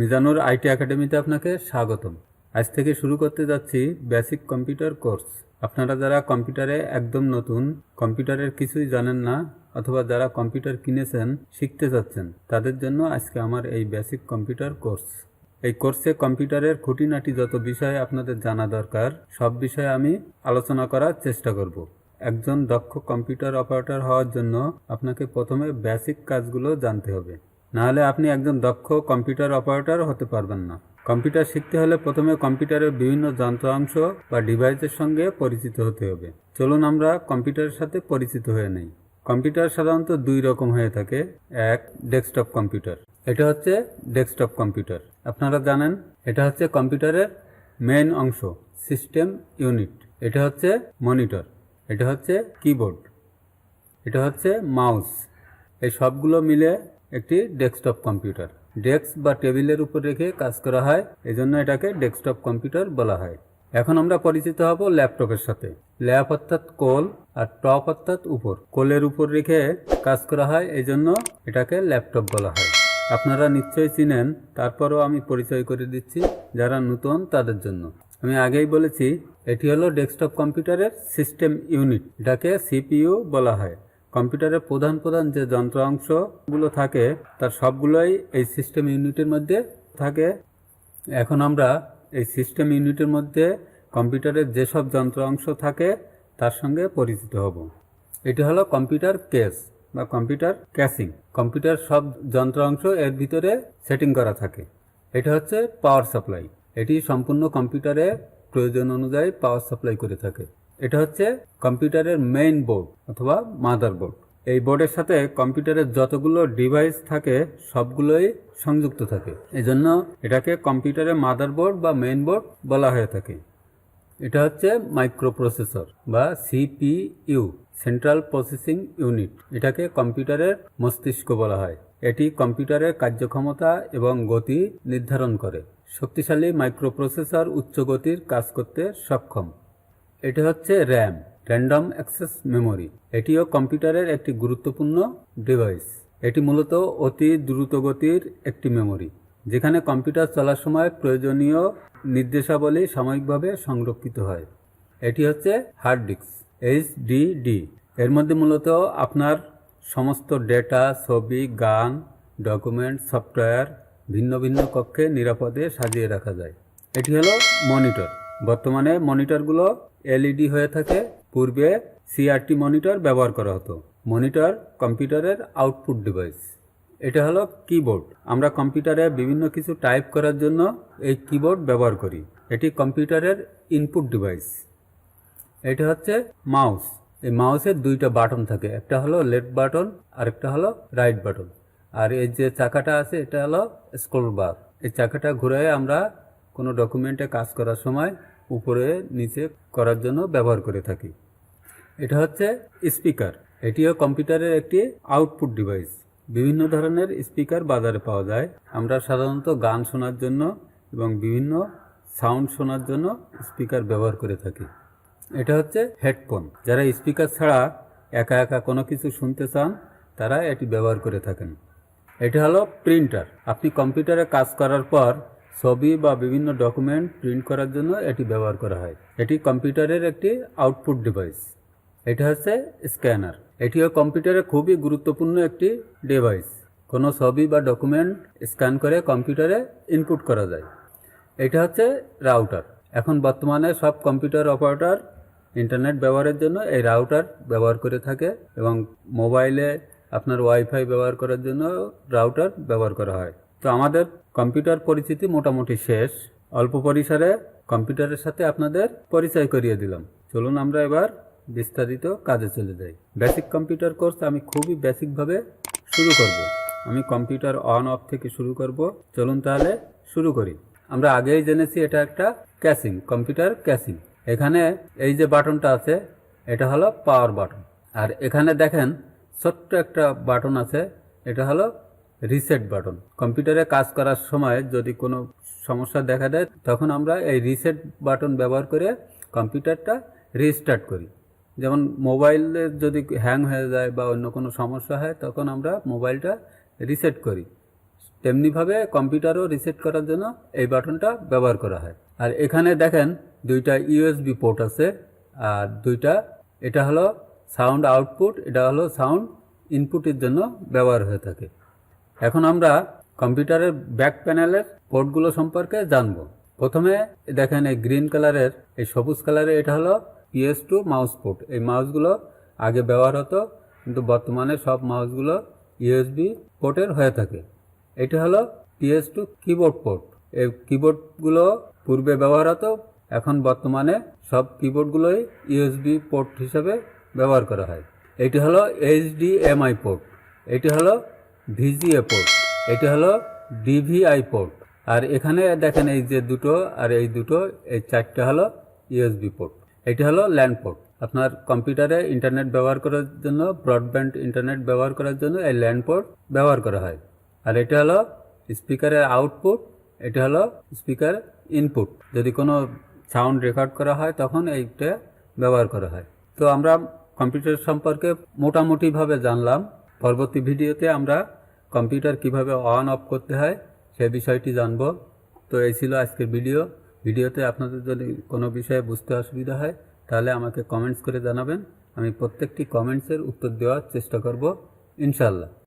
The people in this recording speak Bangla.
মিজানুর আইটি একাডেমিতে আপনাকে স্বাগতম। আজ থেকে শুরু করতে যাচ্ছি বেসিক কম্পিউটার কোর্স। আপনারা যারা কম্পিউটারে একদম নতুন, কম্পিউটারের কিছুই জানেন না, অথবা যারা কম্পিউটার কিনেছেন, শিখতে চাচ্ছেন তাদের জন্য আজকে আমার এই বেসিক কম্পিউটার কোর্স। এই কোর্সে কম্পিউটারের খুঁটিনাটি যত বিষয় আপনাদের জানা দরকার, সব বিষয়ে আমি আলোচনা করার চেষ্টা করব। একজন দক্ষ কম্পিউটার অপারেটর হওয়ার জন্য আপনাকে প্রথমে বেসিক কাজগুলো জানতে হবে। নাহলে আপনি একজন দক্ষ কম্পিউটার অপারেটর হতে পারবেন না। কম্পিউটার শিখতে হলে প্রথমে কম্পিউটারের বিভিন্ন যন্ত্রাংশ বা ডিভাইসের সঙ্গে পরিচিত হতে হবে। চলুন আমরা কম্পিউটারের সাথে পরিচিত হয়ে নেই। কম্পিউটার সাধারণত দুই রকম হয়ে থাকে। এক, ডেস্কটপ কম্পিউটার। এটা হচ্ছে ডেস্কটপ কম্পিউটার। আপনারা জানেন, এটা হচ্ছে কম্পিউটারের মেইন অংশ, সিস্টেম ইউনিট। এটা হচ্ছে মনিটর। এটা হচ্ছে কিবোর্ড। এটা হচ্ছে মাউস। এই সবগুলো মিলে একটি ডেস্কটপ কম্পিউটার। ডেস্ক বা টেবিলের উপর রেখে কাজ করা হয়, এজন্য এটাকে ডেস্কটপ কম্পিউটার বলা হয়। এখন আমরা পরিচিত হব ল্যাপটপের সাথে। ল্যাপ অর্থাৎ কোল আর টপ অর্থাৎ উপর। কোলের উপর রেখে কাজ করা হয় এই জন্য এটাকে ল্যাপটপ বলা হয়। আপনারা নিশ্চয়ই চিনেন, তারপরও আমি পরিচয় করে দিচ্ছি যারা নতুন তাদের জন্য। আমি আগেই বলেছি, এটি হলো ডেস্কটপ কম্পিউটারের সিস্টেম ইউনিট, এটাকে সিপিইউ বলা হয়। কম্পিউটারের প্রধান প্রধান যে যন্ত্রাংশগুলো থাকে, তার সবগুলোই এই সিস্টেম ইউনিটের মধ্যে থাকে। এখন আমরা এই সিস্টেম ইউনিটের মধ্যে কম্পিউটারের যেসব যন্ত্রাংশ থাকে, তার সঙ্গে পরিচিত হব। এটি হলো কম্পিউটার কেস বা কম্পিউটার ক্যাসিং কম্পিউটার সব যন্ত্রাংশ এর ভিতরে সেটিং করা থাকে। এটা হচ্ছে পাওয়ার সাপ্লাই এটি সম্পূর্ণ কম্পিউটারে প্রয়োজন অনুযায়ী পাওয়ার সাপ্লাই করে থাকে। এটা হচ্ছে কম্পিউটারের মেইন বোর্ড অথবা মাদার বোর্ড এই বোর্ডের সাথে কম্পিউটারের যতগুলো ডিভাইস থাকে, সবগুলোই সংযুক্ত থাকে। এজন্য এটাকে কম্পিউটারের মাদার বোর্ড বা মেইন বোর্ড বলা হয়ে থাকে। এটা হচ্ছে মাইক্রোপ্রসেসর বা সিপিইউ সেন্ট্রাল প্রসেসিং ইউনিট এটাকে কম্পিউটারের মস্তিষ্ক বলা হয়। এটি কম্পিউটারের কার্যক্ষমতা এবং গতি নির্ধারণ করে। শক্তিশালী মাইক্রোপ্রসেসর উচ্চ গতির কাজ করতে সক্ষম। এটি হচ্ছে র্যাম র্যান্ডম অ্যাক্সেস মেমোরি এটিও কম্পিউটারের একটি গুরুত্বপূর্ণ ডিভাইস এটি মূলত অতি দ্রুতগতির একটি মেমোরি যেখানে কম্পিউটার চলার সময় প্রয়োজনীয় নির্দেশাবলী সাময়িকভাবে সংরক্ষিত হয়। এটি হচ্ছে হার্ড ডিস্ক এইচডিডি এর মধ্যে মূলত আপনার সমস্ত ডেটা ছবি, গান ডকুমেন্ট সফটওয়্যার ভিন্ন ভিন্ন কক্ষে নিরাপদে সাজিয়ে রাখা যায়। এটি হলো মনিটর বর্তমানে মনিটরগুলো এলইডি হয়ে থাকে। পূর্বে সিআরটি মনিটর ব্যবহার করা হতো। মনিটর কম্পিউটারের আউটপুট ডিভাইস। এটা হলো কিবোর্ড। আমরা কম্পিউটারে বিভিন্ন কিছু টাইপ করার জন্য এই কিবোর্ড ব্যবহার করি। এটি কম্পিউটারের ইনপুট ডিভাইস। এটা হচ্ছে মাউস। এই মাউসের দুইটা বাটন থাকে। একটা হলো লেফট বাটন আর একটা হলো রাইট বাটন। আর এই যে চাকাটা আছে, এটা হলো স্ক্রোল বার। এই চাকাটা ঘুরে আমরা কোনো ডকুমেন্টে কাজ করার সময় উপরে, নিচে করার জন্য ব্যবহার করে থাকি। এটা হচ্ছে স্পিকার এটিও কম্পিউটারের একটি আউটপুট ডিভাইস বিভিন্ন ধরনের স্পিকার বাজারে পাওয়া যায়। আমরা সাধারণত গান শোনার জন্য এবং বিভিন্ন সাউন্ড শোনার জন্য স্পিকার ব্যবহার করে থাকি। এটা হচ্ছে হেডফোন যারা স্পিকার ছাড়া একা একা কোনো কিছু শুনতে চান, তারা এটি ব্যবহার করে থাকেন। এটা হলো প্রিন্টার আপনি কম্পিউটারে কাজ করার পর ছবি বা বিভিন্ন ডকুমেন্ট প্রিন্ট করার জন্য এটি ব্যবহার করা হয়। এটি কম্পিউটারের একটি আউটপুট ডিভাইস এটা হচ্ছে স্ক্যানার এটিও কম্পিউটারে খুবই গুরুত্বপূর্ণ একটি ডিভাইস কোনো ছবি বা ডকুমেন্ট স্ক্যান করে কম্পিউটারে ইনপুট করা যায়। এটা হচ্ছে রাউটার এখন বর্তমানে সব কম্পিউটার অপারেটর ইন্টারনেট ব্যবহারের জন্য এই রাউটার ব্যবহার করে থাকে এবং মোবাইলে আপনার ওয়াইফাই ব্যবহার করার জন্য রাউটার ব্যবহার করা হয়। তো আমাদের কম্পিউটার পরিচিতি মোটামুটি শেষ। অল্প পরিসরে কম্পিউটারের সাথে আপনাদের পরিচয় করিয়ে দিলাম। চলুন আমরা এবার বিস্তারিত কাজে চলে যাই। বেসিক কম্পিউটার কোর্স আমি খুবই বেসিকভাবে শুরু করব। আমি কম্পিউটার অন, অফ থেকে শুরু করব। চলুন তাহলে শুরু করি। আমরা আগেই জেনেছি এটা একটা ক্যাসিং কম্পিউটার ক্যাসিং এখানে এই যে বাটনটা আছে, এটা হলো পাওয়ার বাটন। আর এখানে দেখেন, ছোট্ট একটা বাটন আছে, এটা হলো রিসেট বাটন কম্পিউটারে কাজ করার সময় যদি কোনো সমস্যা দেখা দেয়, তখন আমরা এই রিসেট বাটন ব্যবহার করে কম্পিউটারটা রিস্টার্ট করি। যেমন মোবাইলে যদি হ্যাং হয়ে যায় বা অন্য কোনো সমস্যা হয়, তখন আমরা মোবাইলটা রিসেট করি। তেমনিভাবে কম্পিউটারও রিসেট করার জন্য এই বাটনটা ব্যবহার করা হয়। আর এখানে দেখেন দুইটা ইউএসবি পোর্ট আছে, আর দুইটা, এটা হলো সাউন্ড আউটপুট এটা হলো সাউন্ড ইনপুটের জন্য ব্যবহার হয়ে থাকে। এখন আমরা কম্পিউটারের ব্যাক প্যানেলের পোর্টগুলো সম্পর্কে জানব। প্রথমে দেখেন এই গ্রিন কালারের, এই সবুজ কালারের এটা হলো পিএস টু মাউস পোর্ট। এই মাউসগুলো আগে ব্যবহার হতো, কিন্তু বর্তমানে সব মাউসগুলো ইউএসবি পোর্টের হয়ে থাকে। এটা হলো পিএস টু কিবোর্ড পোর্ট। এই কিবোর্ডগুলো পূর্বে ব্যবহার হতো, এখন বর্তমানে সব কিবোর্ডগুলোই ইউএসবি পোর্ট হিসেবে ব্যবহার করা হয়। এটি হলো এইচডিএমআই পোর্ট। এটি হলো ভিজিএ পোর্ট। এটি হলো ডিভিআই পোর্ট। আর এখানে দেখেন এই যে দুটো আর এই দুটো, এই চারটে হলো ইউএসবি পোর্ট। এটি হলো ল্যান্ড পোর্ট। আপনার কম্পিউটারে ইন্টারনেট ব্যবহার করার জন্য, ব্রডব্যান্ড ইন্টারনেট ব্যবহার করার জন্য এই ল্যান্ড পোর্ট ব্যবহার করা হয়। আর এটা হলো স্পিকারের আউটপুট, এটা হলো স্পিকার ইনপুট। যদি কোনো সাউন্ড রেকর্ড করা হয়, তখন এইটা ব্যবহার করা হয়। তো আমরা কম্পিউটার সম্পর্কে মোটামুটিভাবে জানলাম। পরবর্তী ভিডিওতে আমরা কম্পিউটার কীভাবে অন, অফ করতে হয়, সে বিষয়টি জানব। তো এই ছিল আজকের ভিডিও। ভিডিওতে আপনাদের যদি কোনো বিষয়ে বুঝতে অসুবিধা হয়, তাহলে আমাকে কমেন্টস করে জানাবেন। আমি প্রত্যেকটি কমেন্টসের উত্তর দেওয়ার চেষ্টা করব ইনশাল্লাহ